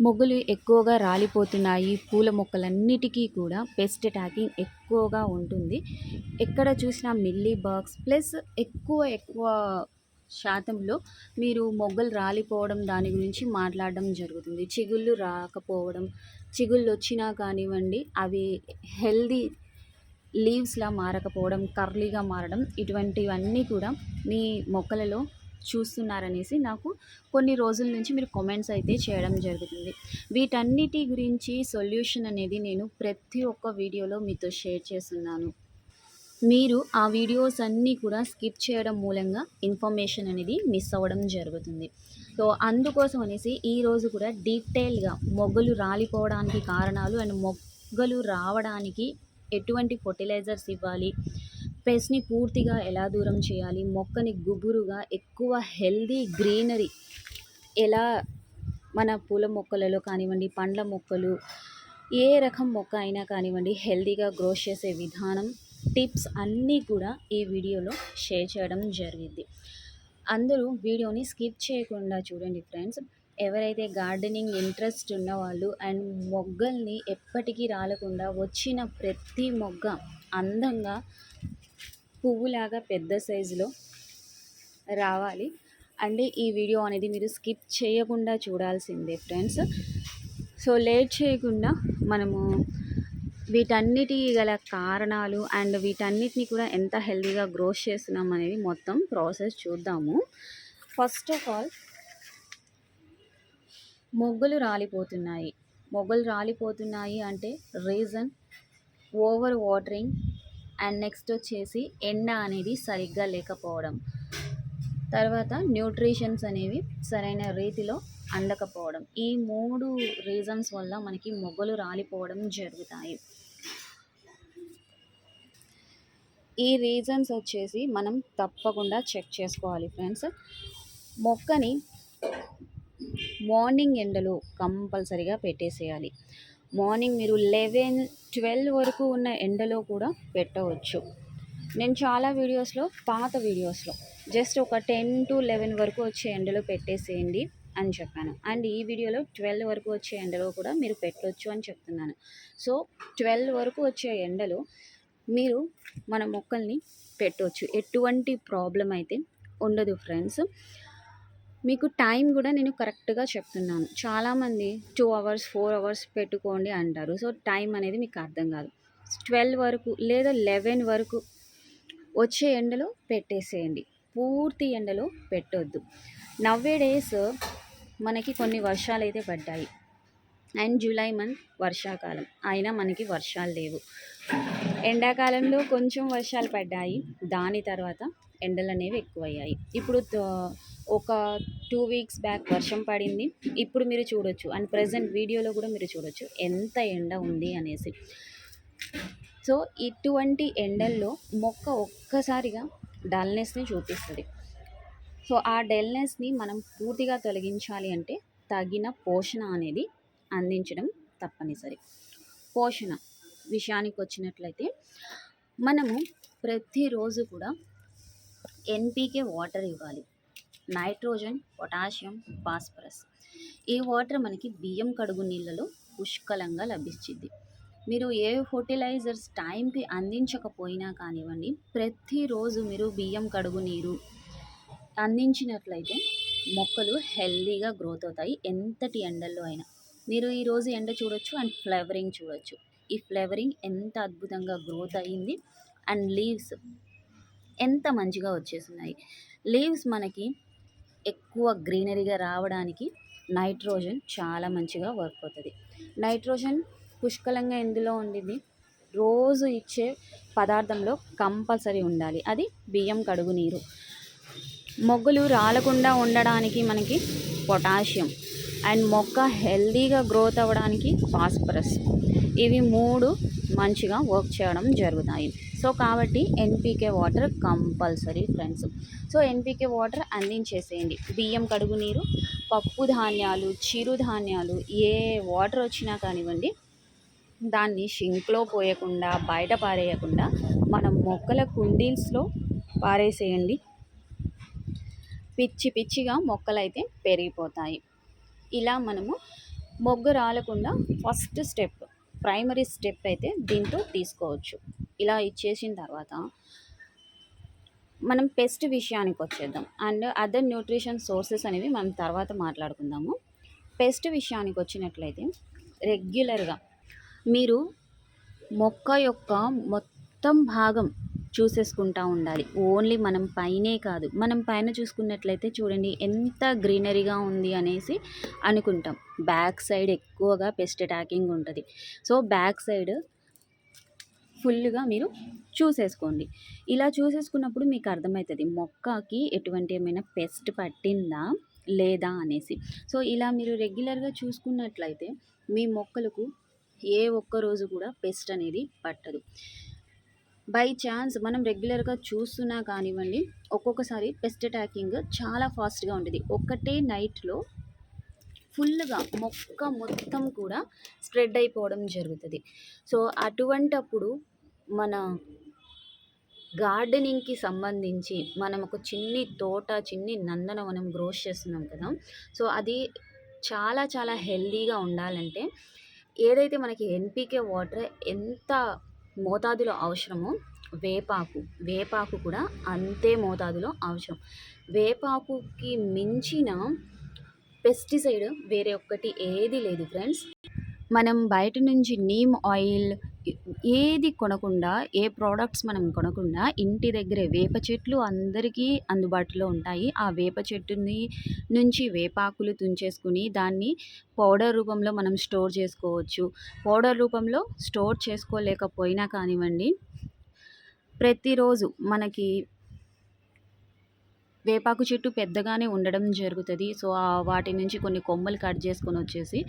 మొగ్గులు ఎక్కువగా రాలిపోతున్నాయి. పూల మొక్కలన్నిటికీ కూడా పెస్ట్ అటాకింగ్ ఎక్కువగా ఉంటుంది. ఎక్కడ చూసినా మిల్లీ బాక్స్ ప్లస్ ఎక్కువ ఎక్కువ శాతంలో మీరు మొగ్గలు రాలిపోవడం దాని గురించి మాట్లాడడం జరుగుతుంది. చిగుళ్ళు రాకపోవడం చిగుళ్ళు వచ్చినా కానివ్వండి అవి హెల్దీ లీవ్స్లా మారకపోవడం కర్లీగా మారడం ఇటువంటివన్నీ కూడా మీ మొక్కలలో చూస్తున్నారనేసి నాకు కొన్ని రోజుల నుంచి మీరు కామెంట్స్ అయితే చేయడం జరుగుతుంది. వీటన్నిటి గురించి సొల్యూషన్ అనేది నేను ప్రతి ఒక్క వీడియోలో మీతో షేర్ చేస్తున్నాను. మీరు ఆ వీడియోస్ అన్నీ కూడా స్కిప్ చేయడం మూలంగా ఇన్ఫర్మేషన్ అనేది మిస్ అవ్వడం జరుగుతుంది. సో అందుకోసం అనేసి ఈరోజు కూడా డీటెయిల్గా మొగ్గలు రాలిపోవడానికి కారణాలు అండ్ మొగ్గలు రావడానికి ఎటువంటి ఫర్టిలైజర్స్ ఇవ్వాలి? పెస్ట్ని పూర్తిగా ఎలా దూరం చేయాలి? మొక్కని గుబురుగా ఎక్కువ హెల్దీ గ్రీనరీ ఎలా మన పూల మొక్కలలో కానివ్వండి పండ్ల మొక్కలు ఏ రకం మొక్క అయినా కానివ్వండి హెల్దీగా గ్రో చేసే విధానం టిప్స్ అన్నీ కూడా ఈ వీడియోలో షేర్ చేయడం జరిగింది. అందరూ వీడియోని స్కిప్ చేయకుండా చూడండి ఫ్రెండ్స్. ఎవరైతే గార్డెనింగ్ ఇంట్రెస్ట్ ఉన్నవాళ్ళు అండ్ మొగ్గల్ని ఎప్పటికీ రాలకుండా వచ్చిన ప్రతి మొగ్గ అందంగా పువ్వులాగా పెద్ద సైజులో రావాలి. అంటే ఈ వీడియో అనేది మీరు స్కిప్ చేయకుండా చూడాల్సిందే ఫ్రెండ్స్. సో లేట్ చేయకుండా మనము వీటన్నిటి గల కారణాలు అండ్ వీటన్నిటిని కూడా ఎంత హెల్తీగా గ్రోత్ చేస్తున్నాం అనేది మొత్తం ప్రాసెస్ చూద్దాము. ఫస్ట్ ఆఫ్ ఆల్ మొగ్గలు రాలిపోతున్నాయి. మొగ్గలు రాలిపోతున్నాయి అంటే reason over watering and next వచ్చేసి ఎండ అనేది సరిగ్గా లేకపోవడం. తర్వాత న్యూట్రిషన్స్ అనేవి సరైన రీతిలో అందకపోవడం. ఈ మూడు రీజన్స్ వల్ల మనకి మొగ్గలు రాలిపోవడం జరుగుతాయి. ఈ రీజన్స్ వచ్చేసి మనం తప్పకుండా చెక్ చేసుకోవాలి ఫ్రెండ్స్. మొక్కని మార్నింగ్ ఎండలో కంపల్సరిగా పెట్టేసేయాలి. మార్నింగ్ మీరు లెవెన్ ట్వెల్వ్ వరకు ఉన్న ఎండలో కూడా పెట్టవచ్చు. నేను చాలా వీడియోస్లో పాత వీడియోస్లో జస్ట్ ఒక టెన్ టు లెవెన్ వరకు వచ్చే ఎండలో పెట్టేసేయండి అని చెప్పాను. అండ్ ఈ వీడియోలో ట్వెల్వ్ వరకు వచ్చే ఎండలో కూడా మీరు పెట్టవచ్చు అని చెప్తున్నాను. సో ట్వెల్వ్ వరకు వచ్చే ఎండలో మీరు మన మొక్కల్ని పెట్టవచ్చు ఎటువంటి ప్రాబ్లం అయితే ఉండదు ఫ్రెండ్స్. మీకు టైం కూడా నేను కరెక్ట్గా చెప్తున్నాను. చాలామంది టూ అవర్స్ ఫోర్ అవర్స్ పెట్టుకోండి అంటారు. సో టైం అనేది మీకు అర్థం కాదు. ట్వెల్వ్ వరకు లేదా లెవెన్ వరకు వచ్చే ఎండలో పెట్టేసేయండి. పూర్తి ఎండలో పెట్టొద్దు. నవ్వే డేస్ మనకి కొన్ని వర్షాలు అయితే పడ్డాయి. అండ్ జూలై మంత్ వర్షాకాలం. అయినా మనకి వర్షాలు లేవు. ఎండాకాలంలో కొంచెం వర్షాలు పడ్డాయి. దాని తర్వాత ఎండలు అనేవి ఎక్కువయ్యాయి. ఇప్పుడు ఒక టూ వీక్స్ బ్యాక్ వర్షం పడింది. ఇప్పుడు మీరు చూడొచ్చు. అండ్ ప్రజెంట్ వీడియోలో కూడా మీరు చూడొచ్చు. ఎంత ఎండ ఉంది అనేసి. సో ఇటువంటి ఎండల్లో మొక్క ఒక్కసారిగా డల్నెస్ని చూపిస్తుంది. సో ఆ డల్నెస్ని మనం పూర్తిగా తొలగించాలి అంటే తగిన పోషణ అనేది అందించడం తప్పనిసరి. పోషణ విషయానికి వచ్చినట్లయితే మనము ప్రతిరోజు కూడా ఎన్పీకే వాటర్ ఇవ్వాలి. నైట్రోజన్ పొటాషియం ఫాస్ఫరస్ ఈ వాటర్ మనకి బియ్యం కడుగు నీళ్ళలో పుష్కలంగా లభిస్తుంది. మీరు ఏ ఫర్టిలైజర్స్ టైంకి అందించకపోయినా కానివ్వండి ప్రతిరోజు మీరు బియ్యం కడుగు నీరు అందించినట్లయితే మొక్కలు హెల్దీగా గ్రోత్ అవుతాయి ఎంతటి ఎండల్లో అయినా. మీరు ఈరోజు ఎండ చూడొచ్చు అండ్ ఫ్లవరింగ్ చూడొచ్చు. ఈ ఫ్లవరింగ్ ఎంత అద్భుతంగా గ్రోత్ అయ్యింది అండ్ లీవ్స్ ఎంత మంచిగా వచ్చేస్తున్నాయి లీవ్స్ మనకి ఎక్కువ గ్రీనరీగా రావడానికి నైట్రోజన్ చాలా మంచిగా వర్క్ అవుతుంది. నైట్రోజన్ పుష్కలంగా ఎందులో ఉండింది? రోజు ఇచ్చే పదార్థంలో కంపల్సరీ ఉండాలి. అది బియ్యం కడుగు నీరు. మొగ్గులు రాలకుండా ఉండడానికి మనకి పొటాషియం. అండ్ మొక్క హెల్దీగా గ్రోత్ అవ్వడానికి ఫాస్ఫరస్. ఇవి మూడు మంచిగా వర్క్ చేయడం జరుగుతాయి. సో కాబట్టి NPK water compulsory friends so NPK water అందించేసేయండి. బియ్యం కడుగు నీరు పప్పు ధాన్యాలు చిరుధాన్యాలు ఏ వాటర్ వచ్చినా కానివ్వండి దాన్ని షింక్లో పోయకుండా బయట పారేయకుండా మనం మొక్కల కుండీల్స్లో పారేసేయండి. పిచ్చి పిచ్చిగా మొక్కలైతే పెరిగిపోతాయి. ఇలా మనము మొగ్గ రాలకుండా ఫస్ట్ స్టెప్ ప్రైమరీ స్టెప్ అయితే దీంతో తీసుకోవచ్చు. ఇలా ఇచ్చేసిన తర్వాత మనం పెస్ట్ విషయానికి వచ్చేద్దాం. అండ్ అదర్ న్యూట్రిషన్ సోర్సెస్ అనేవి మనం తర్వాత మాట్లాడుకుందాము. పెస్ట్ విషయానికి వచ్చినట్లయితే రెగ్యులర్గా మీరు మొక్క యొక్క మొత్తం భాగం చూసేసుకుంటూ ఉండాలి. ఓన్లీ మనం పైనే కాదు. మనం పైన చూసుకున్నట్లయితే చూడండి ఎంత గ్రీనరీగా ఉంది అనేసి అనుకుంటాం. బ్యాక్ సైడ్ ఎక్కువగా పెస్ట్ అటాకింగ్ ఉంటుంది. సో బ్యాక్ సైడ్ ఫుల్గా మీరు చూసేసుకోండి. ఇలా చూసేసుకున్నప్పుడు మీకు అర్థమవుతుంది మొక్కకి ఎటువంటి ఏమైనా పెస్ట్ పట్టిందా లేదా అనేసి. సో ఇలా మీరు రెగ్యులర్గా చూసుకున్నట్లయితే మీ మొక్కలకు ఏ ఒక్క రోజు కూడా పెస్ట్ అనేది పట్టదు. బై ఛాన్స్ మనం రెగ్యులర్గా చూస్తున్నా కానివ్వండి ఒక్కొక్కసారి పెస్ట్ అటాకింగ్ చాలా ఫాస్ట్గా ఉంటుంది. ఒక్కటే నైట్లో ఫుల్గా మొక్క మొత్తం కూడా స్ప్రెడ్ అయిపోవడం జరుగుతుంది. సో అటువంటప్పుడు మన గార్డెనింగ్కి సంబంధించి మనం ఒక చిన్ని తోట చిన్ని నందన మనం గ్రోస్ చేస్తున్నాం కదా సో అది చాలా చాలా హెల్దీగా ఉండాలంటే ఏదైతే మనకి ఎన్పికే వాటర్ ఎంత మోతాదులో అవసరమో వేపాకు. వేపాకు కూడా అంతే మోతాదులో అవసరం. వేపాకుకి మించిన పెస్టిసైడ్ వేరే ఒక్కటి ఏది లేదు ఫ్రెండ్స్. మనం బయట నుంచి నీమ్ ఆయిల్ ఏది కొనకుండా ఏ ప్రోడక్ట్స్ మనం కొనకుండా ఇంటి దగ్గరే వేప చెట్లు అందరికీ అందుబాటులో ఉంటాయి. ఆ వేప చెట్టుని నుంచి వేపాకులు తుంచేసుకుని దాన్ని పౌడర్ రూపంలో మనం స్టోర్ చేసుకోవచ్చు. పౌడర్ రూపంలో స్టోర్ చేసుకోలేకపోయినా కానివ్వండి ప్రతిరోజు మనకి వేపాకు చెట్టు పెద్దగానే ఉండడం జరుగుతుంది. సో వాటి నుంచి కొన్ని కొమ్మలు కట్ చేసుకొని వచ్చేసి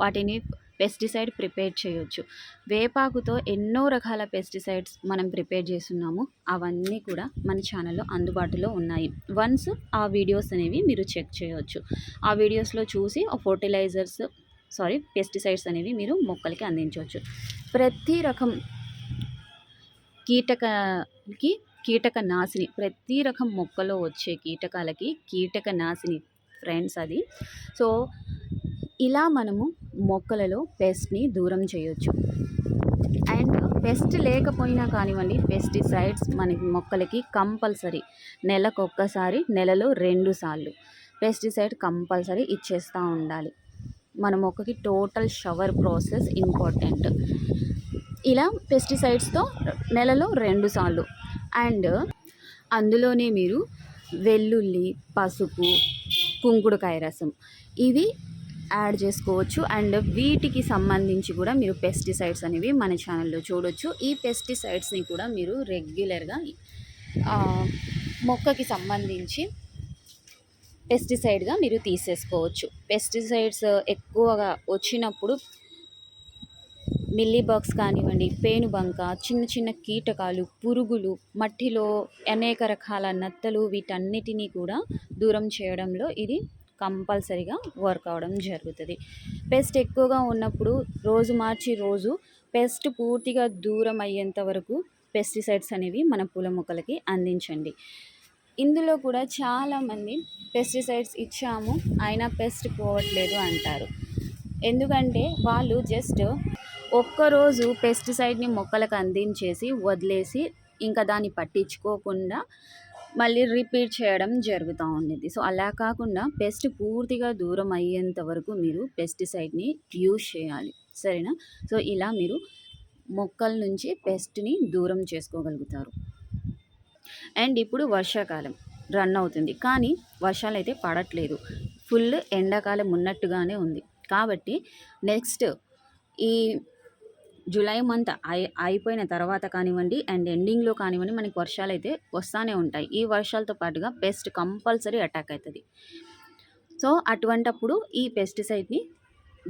వాటిని పెస్టిసైడ్ ప్రిపేర్ చేయొచ్చు. వేపాకుతో ఎన్నో రకాల పెస్టిసైడ్స్ మనం ప్రిపేర్ చేస్తున్నాము. అవన్నీ కూడా మన ఛానల్లో అందుబాటులో ఉన్నాయి. వన్స్ ఆ వీడియోస్ అనేవి మీరు చెక్ చేయవచ్చు ఆ వీడియోస్లో చూసి ఆ ఫర్టిలైజర్స్ సారీ పెస్టిసైడ్స్ అనేవి మీరు మొక్కలకి అందించవచ్చు ప్రతి రకం కీటకకి కీటక నాశిని ప్రతి రకం మొక్కలో వచ్చే కీటకాలకి కీటక నాశిని ఫ్రెండ్స్ అది. సో ఇలా మనము మొక్కలలో పెస్ట్ని దూరం చేయొచ్చు. అండ్ పెస్ట్ లేకపోయినా కానివ్వండి పెస్టిసైడ్స్ మనకి మొక్కలకి కంపల్సరీ నెలకు ఒక్కసారి నెలలో రెండు సార్లు పెస్టిసైడ్ కంపల్సరీ ఇచ్చేస్తూ ఉండాలి. మన మొక్కకి టోటల్ షవర్ ప్రాసెస్ ఇంపార్టెంట్. ఇలా పెస్టిసైడ్స్తో నెలలో రెండు సార్లు. అండ్ అందులోనే మీరు వెల్లుల్లి పసుపు కుంకుడుకాయ రసం ఇవి యాడ్ చేసుకోవచ్చు. అండ్ వీటికి సంబంధించి కూడా మీరు పెస్టిసైడ్స్ అనేవి మన ఛానల్లో చూడొచ్చు. ఈ పెస్టిసైడ్స్ని కూడా మీరు రెగ్యులర్గా మొక్కకి సంబంధించి పెస్టిసైడ్గా మీరు తీసేసుకోవచ్చు. పెస్టిసైడ్స్ ఎక్కువగా వచ్చినప్పుడు మిల్లీబగ్స్ కానివ్వండి పేనుబంక చిన్న చిన్న కీటకాలు పురుగులు మట్టిలో అనేక రకాల నత్తలు వీటన్నిటినీ కూడా దూరం చేయడంలో ఇది కంపల్సరీగా వర్క్ అవడం జరుగుతుంది. పెస్ట్ ఎక్కువగా ఉన్నప్పుడు రోజు మార్చి రోజు పెస్ట్ పూర్తిగా దూరం అయ్యేంత వరకు పెస్టిసైడ్స్ అనేవి మన పూల మొక్కలకి అందించండి. ఇందులో కూడా చాలామంది పెస్టిసైడ్స్ ఇచ్చాము అయినా పెస్ట్ పోవట్లేదు అంటారు. ఎందుకంటే వాళ్ళు జస్ట్ ఒక్కరోజు పెస్టిసైడ్ని మొక్కలకు అందించేసి వదిలేసి ఇంకా దాన్ని పట్టించుకోకుండా మళ్ళీ రిపీట్ చేయడం జరుగుతూ ఉండేది సో అలా కాకుండా పెస్ట్ పూర్తిగా దూరం అయ్యేంత వరకు మీరు పెస్టిసైడ్ని యూజ్ చేయాలి. సరేనా? సో ఇలా మీరు మొక్కల నుంచి పెస్ట్ని దూరం చేసుకోగలుగుతారు. అండ్ ఇప్పుడు వర్షాకాలం రన్ అవుతుంది. కానీ వర్షాలు అయితే పడట్లేదు. ఫుల్ ఎండాకాలం ఉన్నట్టుగానే ఉంది. కాబట్టి నెక్స్ట్ ఈ జూలై మంత్ అయి అయిపోయిన తర్వాత కానివ్వండి అండ్ ఎండింగ్లో కానివ్వండి మనకి వర్షాలు అయితే వస్తూనే ఉంటాయి. ఈ వర్షాలతో పాటుగా పెస్ట్ కంపల్సరీ అటాక్ అవుతుంది సో అటువంటప్పుడు ఈ పెస్టిసైడ్ని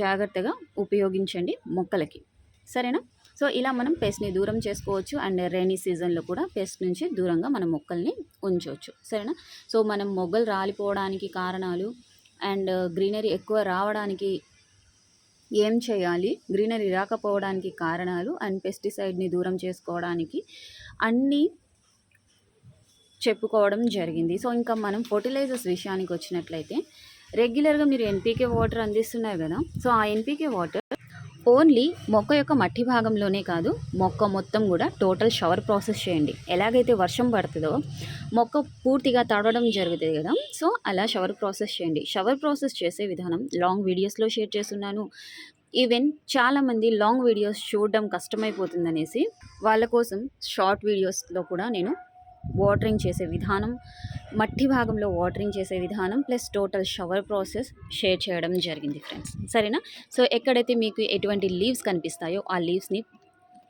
జాగ్రత్తగా ఉపయోగించండి మొక్కలకి. సరేనా? సో ఇలా మనం పెస్ట్ని దూరం చేసుకోవచ్చు అండ్ రైనీ సీజన్లో కూడా పెస్ట్ నుంచి దూరంగా మన మొక్కల్ని ఉంచవచ్చు. సరేనా? సో మనం మొగ్గలు రాలిపోవడానికి కారణాలు అండ్ గ్రీనరీ ఎక్కువ రావడానికి ఏం చేయాలి? గ్రీనరీ రాకపోవడానికి కారణాలు అండ్ పెస్టిసైడ్ని దూరం చేసుకోవడానికి అన్నీ చెప్పుకోవడం జరిగింది. సో ఇంకా మనం ఫర్టిలైజర్స్ విషయానికి వచ్చినట్లయితే రెగ్యులర్గా మీరు ఎన్పీకే వాటర్ అందిస్తున్నారు కదా? సో ఆ ఎన్పీకే వాటర్ ఓన్లీ మొక్క యొక్క మట్టి భాగంలోనే కాదు మొక్క మొత్తం కూడా టోటల్ షవర్ ప్రాసెస్ చేయండి. ఎలాగైతే వర్షం పడుతుందో మొక్క పూర్తిగా తడవడం జరుగుతుంది కదా. సో అలా షవర్ ప్రాసెస్ చేయండి. షవర్ ప్రాసెస్ చేసే విధానం లాంగ్ వీడియోస్లో షేర్ చేస్తున్నాను. ఈవెన్ చాలామంది లాంగ్ వీడియోస్ చూడడం కష్టమైపోతుందనేసి వాళ్ళ కోసం షార్ట్ వీడియోస్లో కూడా నేను వాటరింగ్ చేసే విధానం మట్టి భాగంలో వాటరింగ్ చేసే విధానం plus total shower process share చేయడం జరిగింది ఫ్రెండ్స్. సరేనా? సో ఎక్కడైతే మీకు ఎటువంటి లీవ్స్ కనిపిస్తాయో ఆ లీవ్స్ని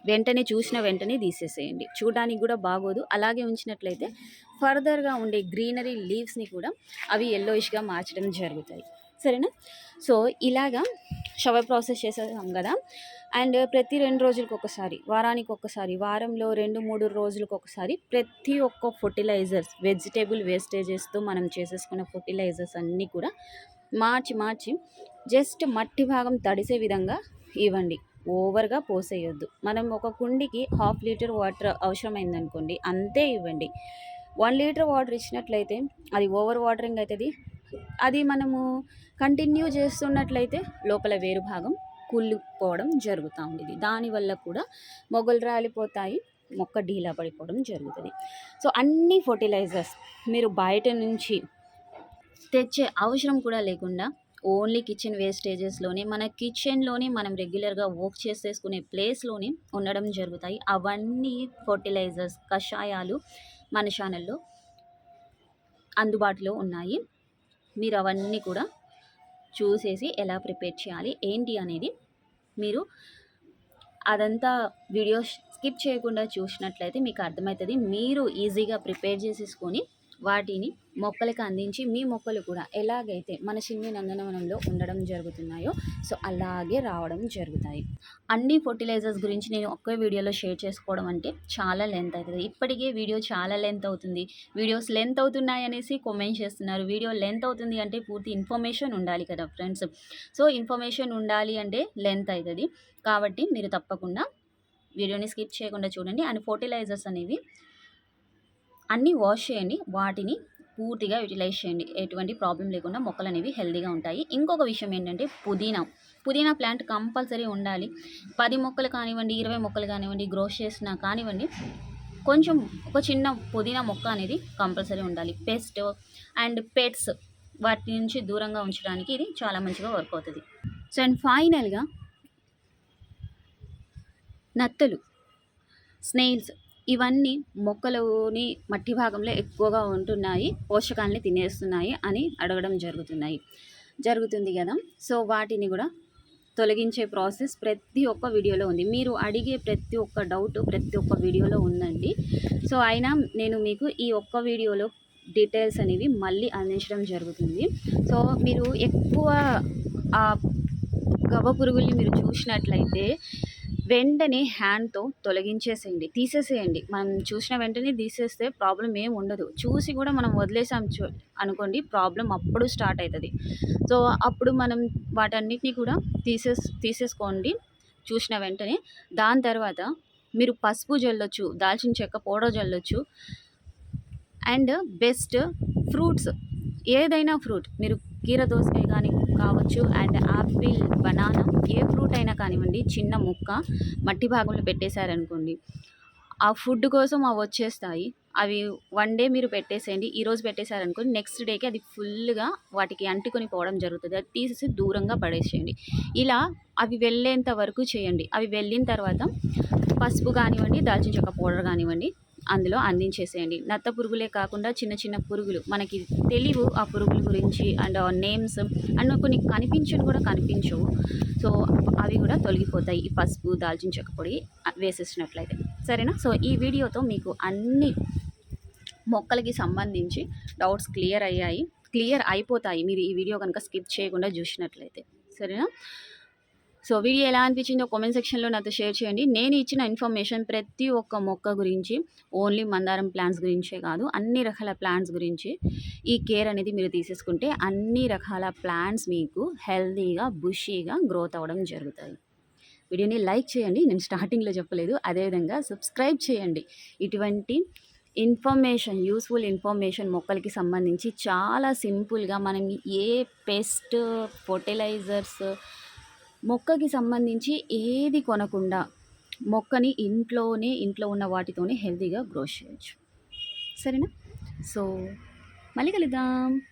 వెంటనే చూసిన వెంటనే తీసేసేయండి. చూడడానికి కూడా బాగోదు. అలాగే ఉంచినట్లయితే ఫర్దర్గా ఉండే గ్రీనరీ లీవ్స్ని కూడా అవి ఎల్లోయిష్గా మార్చడం జరుగుతాయి. సరేనా? సో ఇలాగా షవర్ ప్రాసెస్ చేసేసాం కదా. అండ్ ప్రతి రెండు రోజులకు ఒకసారి వారానికి ఒకసారి వారంలో రెండు మూడు రోజులకు ఒకసారి ప్రతి ఒక్క ఫర్టిలైజర్స్ వెజిటేబుల్ వేస్టేజెస్తో మనం చేసేసుకున్న ఫర్టిలైజర్స్ అన్నీ కూడా మార్చి మార్చి జస్ట్ మట్టి భాగం తడిసే విధంగా ఇవ్వండి. ఓవర్గా పోసేయొద్దు. మనం ఒక కుండికి హాఫ్ లీటర్ వాటర్ అవసరమైందనుకోండి అంతే ఇవ్వండి. వన్ లీటర్ వాటర్ ఇచ్చినట్లయితే అది ఓవర్ వాటరింగ్ అవుతుంది అది మనము కంటిన్యూ చేస్తున్నట్లయితే లోపల వేరు భాగం కుళ్ళిపోవడం జరుగుతూ ఉండేది. దానివల్ల కూడా మొగలు రాలిపోతాయి మొక్క ఢీలా పడిపోవడం జరుగుతుంది. సో అన్ని ఫర్టిలైజర్స్ మీరు బయట నుంచి తెచ్చే అవసరం కూడా లేకుండా ఓన్లీ కిచెన్ వేస్టేజెస్లోనే మన కిచెన్లోనే మనం రెగ్యులర్గా వర్క్ చేసేసుకునే ప్లేస్లోనే ఉండడం జరుగుతాయి. అవన్నీ ఫర్టిలైజర్స్ కషాయాలు మన ఛానల్లో అందుబాటులో ఉన్నాయి. మీరు అవన్నీ కూడా చూసేసి ఎలా ప్రిపేర్ చేయాలి ఏంటి అనేది మీరు అదంతా వీడియో స్కిప్ చేయకుండా చూసినట్లయితే మీకు అర్థమవుతుంది. మీరు ఈజీగా ప్రిపేర్ చేసేసుకొని వాటిని మొక్కలకు అందించి మీ మొక్కలు కూడా ఎలాగైతే మన చిన్ని నందనవనంలో ఉండడం జరుగుతున్నాయో సో అలాగే రావడం జరుగుతాయి. అన్ని ఫర్టిలైజర్స్ గురించి నేను ఒకే వీడియోలో షేర్ చేసుకోవడం అంటే చాలా లెంత్ అవుతుంది. ఇప్పటికే వీడియో చాలా లెంత్ అవుతుంది. వీడియోస్ లెంత్ అవుతున్నాయి అనేసి కామెంట్ చేస్తున్నారు. వీడియో లెంత్ అవుతుంది అంటే పూర్తి ఇన్ఫర్మేషన్ ఉండాలి కదా ఫ్రెండ్స్ సో ఇన్ఫర్మేషన్ ఉండాలి అంటే లెంత్ అవుతుంది. కాబట్టి మీరు తప్పకుండా వీడియోని స్కిప్ చేయకుండా చూడండి. అండ్ ఫర్టిలైజర్స్ అనేవి అన్నీ వాష్ చేయండి. వాటిని పూర్తిగా యూటిలైజ్ చేయండి. ఎటువంటి ప్రాబ్లం లేకుండా మొక్కలు అనేవి హెల్దీగా ఉంటాయి. ఇంకొక విషయం ఏంటంటే పుదీనా. పుదీనా ప్లాంట్ కంపల్సరీ ఉండాలి. పది మొక్కలు కానివ్వండి ఇరవై మొక్కలు కానివ్వండి గ్రోస్ చేసినా కానివ్వండి కొంచెం ఒక చిన్న పుదీనా మొక్క అనేది కంపల్సరీ ఉండాలి. పెస్ట్ అండ్ పెట్స్ వాటి నుంచి దూరంగా ఉంచడానికి ఇది చాలా మంచిగా వర్క్ అవుతుంది. సో అండ్ ఫైనల్గా నత్తలు స్నేల్స్ ఇవన్నీ మొక్కలోని మట్టి భాగంలో ఎక్కువగా ఉంటున్నాయి పోషకాలని తినేస్తున్నాయి అని అడగడం జరుగుతున్నాయి. జరుగుతుంది కదా? సో వాటిని కూడా తొలగించే ప్రాసెస్ ప్రతి ఒక్క వీడియోలో ఉంది. మీరు అడిగే ప్రతి ఒక్క డౌట్ ప్రతి ఒక్క వీడియోలో ఉందండి. సో అయినా నేను మీకు ఈ ఒక్క వీడియోలో డీటెయిల్స్ అనేవి మళ్ళీ అందించడం జరుగుతుంది. సో మీరు ఎక్కువ ఆ గవ్వ పురుగుల్ని మీరు చూసినట్లయితే వెంటనే హ్యాండ్తో తొలగించేసేయండి. తీసేసేయండి. మనం చూసిన వెంటనే తీసేస్తే ప్రాబ్లం ఏం ఉండదు. చూసి కూడా మనం వదిలేసాం చూ అనుకోండి ప్రాబ్లం అప్పుడు స్టార్ట్ అవుతుంది సో అప్పుడు మనం వాటన్నిటిని కూడా తీసేస్ తీసేసుకోండి. చూసిన వెంటనే. దాని తర్వాత మీరు పసుపు జల్లొచ్చు దాల్చిన చెక్క పౌడర్ జల్లొచ్చు. And best fruits. ఏదైనా ఫ్రూట్. మీరు కీర దోసకాయ కానీ కావచ్చు. అండ్ ఆపిల్ బనానా ఏ ఫ్రూట్ అయినా కానివ్వండి చిన్న ముక్క మట్టి భాగంలో పెట్టేశారనుకోండి ఆ ఫుడ్ కోసం అవి వచ్చేస్తాయి. అవి వన్ డే మీరు పెట్టేసేయండి. ఈరోజు పెట్టేశారనుకోండి నెక్స్ట్ డేకి అది ఫుల్గా వాటికి అంటుకొని పోవడం జరుగుతుంది. అది తీసేసి దూరంగా పడేసేయండి. ఇలా అవి వెళ్ళేంత వరకు చేయండి. అవి వెళ్ళిన తర్వాత పసుపు కానివ్వండి దాల్చిన చెక్క పౌడర్ కానివ్వండి అందులో అందించేసేయండి. నత్త పురుగులే కాకుండా చిన్న చిన్న పురుగులు. మనకి తెలివు ఆ పురుగుల గురించి అండ్ నేమ్స్ అండ్ కొన్ని కనిపించని కూడా కనిపించవు. సో అవి కూడా తొలగిపోతాయి. ఈ పసుపు దాల్చిన చెక్క పొడి వేసేసినట్లయితే. సరేనా? సో ఈ వీడియోతో మీకు అన్ని మొక్కలకి సంబంధించి డౌట్స్ క్లియర్ అయ్యాయి. క్లియర్ అయిపోతాయి. మీరు ఈ వీడియో కనుక స్కిప్ చేయకుండా చూసినట్లయితే. సరేనా? సో వీడియో ఎలా అనిపించిందో కామెంట్ సెక్షన్లో నాతో షేర్ చేయండి. నేను ఇచ్చిన ఇన్ఫర్మేషన్ ప్రతి ఒక్క మొక్క గురించి ఓన్లీ మందారం ప్లాంట్స్ గురించే కాదు అన్ని రకాల ప్లాంట్స్ గురించి ఈ కేర్ అనేది మీరు తీసేసుకుంటే అన్ని రకాల ప్లాంట్స్ మీకు హెల్తీగా బుషీగా గ్రోత్ అవ్వడం జరుగుతుంది వీడియోని లైక్ చేయండి. నేను స్టార్టింగ్లో చెప్పలేదు. అదేవిధంగా సబ్స్క్రైబ్ చేయండి. ఇటువంటి ఇన్ఫర్మేషన్ యూస్ఫుల్ ఇన్ఫర్మేషన్ మొక్కలకి సంబంధించి చాలా సింపుల్గా మనం ఏ పెస్ట్ ఫర్టిలైజర్స్ మొక్కకి సంబంధించి ఏది కొనకుండా మొక్కని ఇంట్లోనే ఇంట్లో ఉన్న వాటితోనే హెల్తీగా గ్రో చేయొచ్చు. సరేనా? సో మళ్ళీ కలుద్దాం.